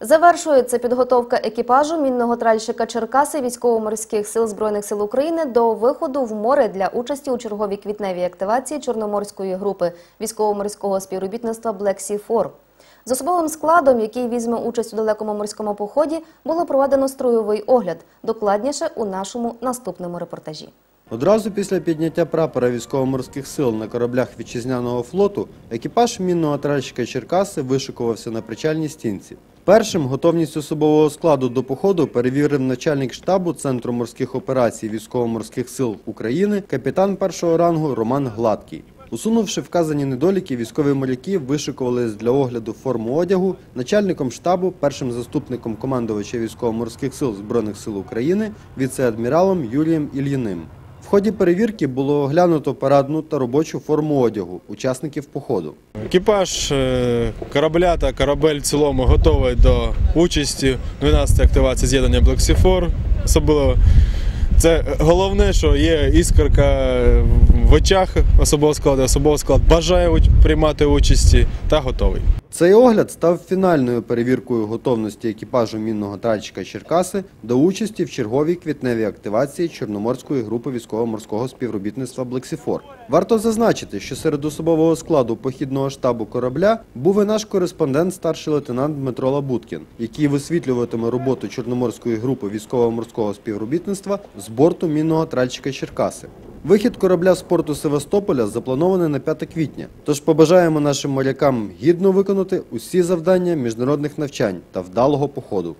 Завершується підготовка екіпажу мінного тральщика Черкаси військово-морських сил Збройних сил України до виходу в море для участі у черговій квітневій активації Чорноморської групи військово-морського співробітництва Black Sea 4. З особовим складом, який візьме участь у далекому морському поході, було проведено строєвий огляд. Докладніше у нашому наступному репортажі. Одразу після підняття прапора військово-морських сил на кораблях вітчизняного флоту екіпаж мінного тральщика Черкаси вишикувався на причальній стінці. Першим готовність особового складу до походу перевірив начальник штабу Центру морських операцій військово-морських сил України капітан першого рангу Роман Гладкий. Усунувши вказані недоліки, військові моряки вишикувались для огляду форму одягу начальником штабу, першим заступником командувача військово-морських сил Збройних сил України, віце-адміралом Юрієм Ільїним. В ході перевірки було оглянуто парадну та робочу форму одягу учасників походу. Екіпаж е, корабля та корабель в цілому готовий до участі в 12-й активації з'єднання Блоксіфор. Особливо це головне, що є іскорка в очах особового складу. Особовий склад бажає приймати участі та готовий. Цей огляд став фінальною перевіркою готовності екіпажу мінного тральщика Черкаси до участі в черговій квітневій активації Чорноморської групи військово-морського співробітництва «Блексіфор». Варто зазначити, що серед особового складу похідного штабу корабля був і наш кореспондент старший лейтенант Дмитро Лабуткін, який висвітлюватиме роботу Чорноморської групи військово-морського співробітництва з борту мінного тральщика Черкаси. Вихід корабля з порту Севастополя запланований на 5 квітня. Тож побажаємо нашим морякам гідно виконати усі завдання міжнародних навчань та вдалого походу.